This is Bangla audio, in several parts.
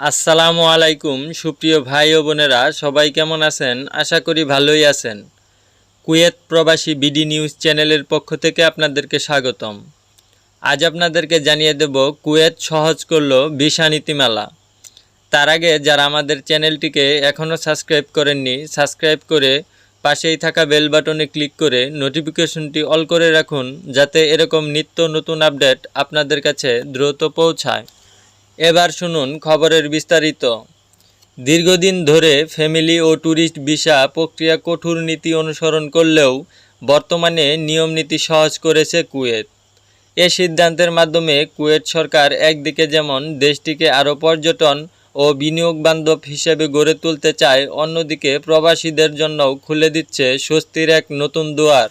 আসসালামু আলাইকুম, সুপ্রিয় ভাই ও বোনেরা, সবাই কেমন আছেন? আশা করি ভালোই আছেন। কুয়েত প্রবাসী বিডি নিউজ চ্যানেলের পক্ষ থেকে আপনাদেরকে স্বাগতম। আজ আপনাদেরকে জানিয়ে দেব, কুয়েত সহজ করল ভিসা নীতিমালা। তার আগে যারা আমাদের চ্যানেলটিকে এখনও সাবস্ক্রাইব করেননি, সাবস্ক্রাইব করে পাশেই থাকা বেল বাটনে ক্লিক করে নোটিফিকেশনটি অল করে রাখুন, যাতে এরকম নিত্য নতুন আপডেট আপনাদের কাছে দ্রুত পৌঁছায়। এবার শুনুন খবরের বিস্তারিত। দীর্ঘদিন ধরে ফ্যামিলি ও ট্যুরিস্ট ভিসা প্রক্রিয়া কঠোর নীতি অনুসরণ করলেও বর্তমানে নিয়ম নীতি সহজ করেছে কুয়েত। এ সিদ্ধান্তের মাধ্যমে কুয়েত সরকার একদিকে যেমন দেশটিকে আরও পর্যটন ও বিনিয়োগ বান্ধব হিসেবে গড়ে তুলতে চায়, অন্যদিকে প্রবাসীদের জন্যও খুলে দিচ্ছে স্বস্তির এক নতুন দুয়ার।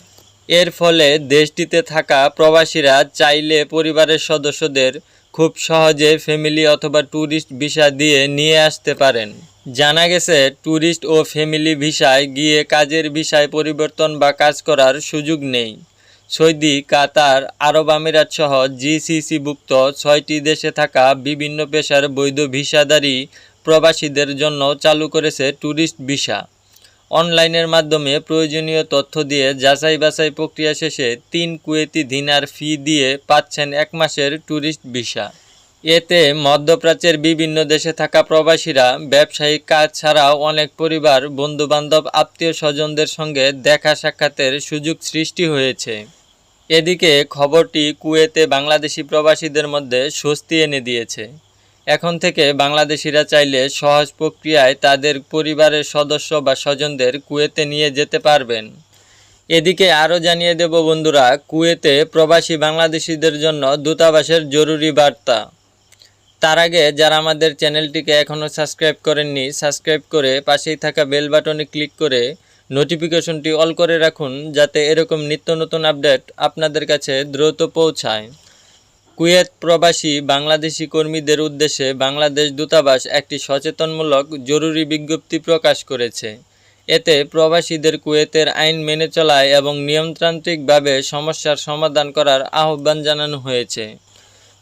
এর ফলে দেশটিতে থাকা প্রবাসীরা চাইলে পরিবারের সদস্যদের খুব সহজে ফ্যামিলি অথবা ট্যুরিস্ট ভিসা দিয়ে নিয়ে আসতে পারেন। জানা গেছে, ট্যুরিস্ট ও ফ্যামিলি ভিসায় গিয়ে কাজের ভিসায় পরিবর্তন বা কাজ করার সুযোগ নেই। সৌদি, কাতার, আরব আমিরাত সহ জিসিসিভুক্ত ছয়টি দেশে থাকা বিভিন্ন পেশার বৈধ ভিসাদারী প্রবাসীদের জন্য চালু করেছে ট্যুরিস্ট ভিসা। অনলাইনের মাধ্যমে প্রয়োজনীয় তথ্য দিয়ে যাচাই বাছাই প্রক্রিয়া শেষে তিন কুয়েতি দিনার ফি দিয়ে পাচ্ছেন এক মাসের ট্যুরিস্ট ভিসা। এতে মধ্যপ্রাচ্যের বিভিন্ন দেশে থাকা প্রবাসীরা, ব্যবসায়িক কাজ ছাড়াও অনেক পরিবার, বন্ধুবান্ধব আত্মীয় স্বজনদের সঙ্গে দেখা সাক্ষাতের সুযোগ সৃষ্টি হয়েছে। এদিকে খবরটি কুয়েতে বাংলাদেশি প্রবাসীদের মধ্যে স্বস্তি এনে দিয়েছে। এখন থেকে বাংলাদেশিরা চাইলে সহজ প্রক্রিয়ায় তাদের পরিবারের সদস্য বা স্বজনদের কুয়েতে নিয়ে যেতে পারবেন। এদিকে আরও জানিয়ে দেব বন্ধুরা, কুয়েতে প্রবাসী বাংলাদেশিদের জন্য দূতাবাসের জরুরি বার্তা। তার আগে যারা আমাদের চ্যানেলটিকে এখনও সাবস্ক্রাইব করেননি, সাবস্ক্রাইব করে পাশেই থাকা বেল বাটনে ক্লিক করে নোটিফিকেশনটি অল করে রাখুন, যাতে এরকম নিত্য নতুন আপডেট আপনাদের কাছে দ্রুত পৌঁছায়। কুয়েত প্রবাসী বাংলাদেশি কর্মীদের উদ্দেশ্যে বাংলাদেশ দূতাবাস একটি সচেতনমূলক জরুরি বিজ্ঞপ্তি প্রকাশ করেছে। এতে প্রবাসীদের কুয়েতের আইন মেনে চলায় এবং নিয়মতান্ত্রিকভাবে সমস্যার সমাধান করার আহ্বান জানানো হয়েছে।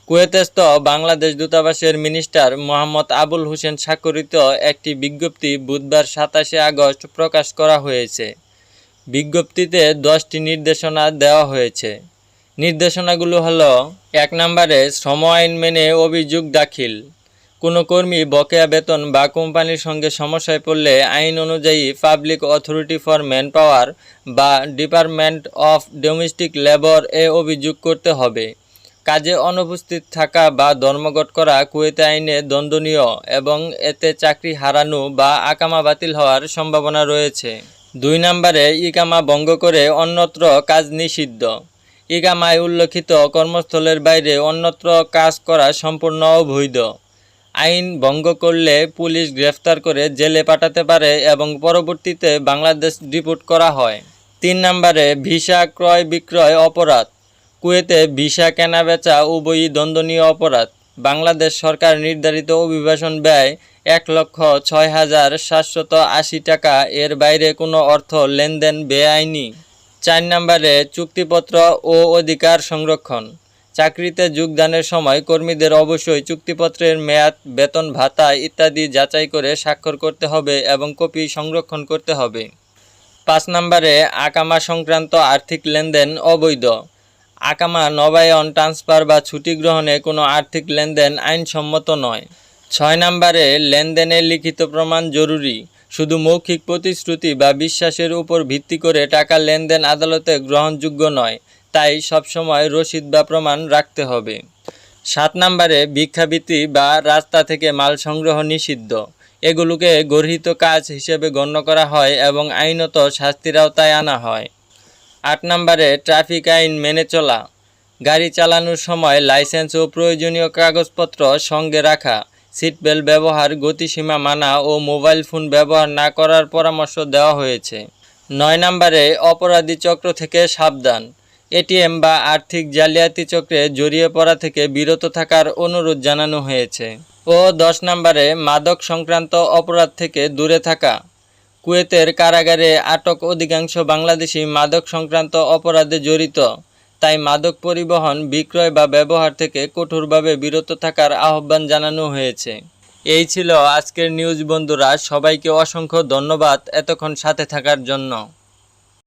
কুয়েতস্থ বাংলাদেশ দূতাবাসের মিনিস্টার মোহাম্মদ আবুল হোসেন স্বাক্ষরিত একটি বিজ্ঞপ্তি বুধবার সাতাশে আগস্ট প্রকাশ করা হয়েছে। বিজ্ঞপ্তিতে দশটি নির্দেশনা দেওয়া হয়েছে। নির্দেশনাগুলো হলো, এক নম্বরে শ্রম আইন মেনে অভিযোগ দাখিল। কোনো কর্মী বকেয়া বেতন বা কোম্পানির সঙ্গে সমস্যায় পড়লে আইন অনুযায়ী public authority for man power বা ডিপার্টমেন্ট অফ ডোমেস্টিক লেবর এ অভিযোগ করতে হবে। কাজে অনুপস্থিত থাকা বা ধর্মঘট করা কুয়েতে আইনে দণ্ডনীয় এবং এতে চাকরি হারানো বা আকামা বাতিল হওয়ার সম্ভাবনা রয়েছে। দুই নম্বরে ইকামা ভঙ্গ করে অন্যত্র কাজ নিষিদ্ধ। ইকামায় উল্লেখিত কর্মস্থলের বাইরে অন্যত্র কাজ করা সম্পূর্ণ অবৈধ। আইন ভঙ্গ করলে পুলিশ গ্রেফতার করে জেলে পাঠাতে পারে এবং পরবর্তীতে বাংলাদেশ ডিপোর্ট করা হয়। তিন নম্বরে, ভিসা ক্রয় বিক্রয় অপরাধ। কুয়েতে ভিসা কেনা বেচা উভয়ই দণ্ডনীয় অপরাধ। বাংলাদেশ সরকার নির্ধারিত অভিবাসন ব্যয় এক লক্ষ ছয় হাজার সাতশত আশি টাকা। এর বাইরে কোনো অর্থ লেনদেন বেআইনি। চার নম্বরে চুক্তিপত্র ও অধিকার সংরক্ষণ। চাকরিতে যোগদানের সময় কর্মীদের অবশ্যই চুক্তিপত্রের মেয়াদ, বেতন, ভাতা ইত্যাদি যাচাই করে স্বাক্ষর করতে হবে এবং কপি সংরক্ষণ করতে হবে। পাঁচ নম্বরে আকামা সংক্রান্ত আর্থিক লেনদেন অবৈধ। আকামা নবায়ন, ট্রান্সফার বা ছুটি গ্রহণে কোনো আর্থিক লেনদেন আইনসম্মত নয়। ছয় নম্বরে লেনদেনের লিখিত প্রমাণ জরুরি। শুধু মৌখিক প্রতিশ্রুতি বা বিশ্বাসের উপর ভিত্তি করে টাকা লেনদেন আদালতে গ্রহণযোগ্য নয়, তাই সবসময় রসিদ বা প্রমাণ রাখতে হবে। সাত নম্বরে, ভিক্ষাবৃত্তি বা রাস্তা থেকে মাল সংগ্রহ নিষিদ্ধ। এগুলোকে গর্হিত কাজ হিসেবে গণ্য করা হয় এবং আইনত শাস্তির আওতায় আনা হয়। আট নম্বরে, ট্রাফিক আইন মেনে চলা। গাড়ি চালানোর সময় লাইসেন্স ও প্রয়োজনীয় কাগজপত্র সঙ্গে রাখা। সিটবেল্ট ব্যবহার, গতিসীমা মানা ও মোবাইল ফোন ব্যবহার না করার পরামর্শ দেওয়া হয়েছে। নয় নম্বরে, অপরাধী চক্র থেকে সাবধান। এটিএম বা আর্থিক জালিয়াতি চক্রে জড়িয়ে পড়া থেকে বিরত থাকার অনুরোধ জানানো হয়েছে। ও দশ নম্বরে, মাদক সংক্রান্ত অপরাধ থেকে দূরে থাকা। কুয়েতের কারাগারে আটক অধিকাংশ বাংলাদেশি মাদক সংক্রান্ত অপরাধে জড়িত। তাই মাদক পরিবহন, বিক্রয় বা ব্যবহার থেকে কঠোরভাবে বিরত থাকার আহ্বান জানানো হয়েছে। এই ছিল আজকের নিউজ বন্ধুরা। সবাইকে অসংখ্য ধন্যবাদ এতক্ষণ সাথে থাকার জন্য।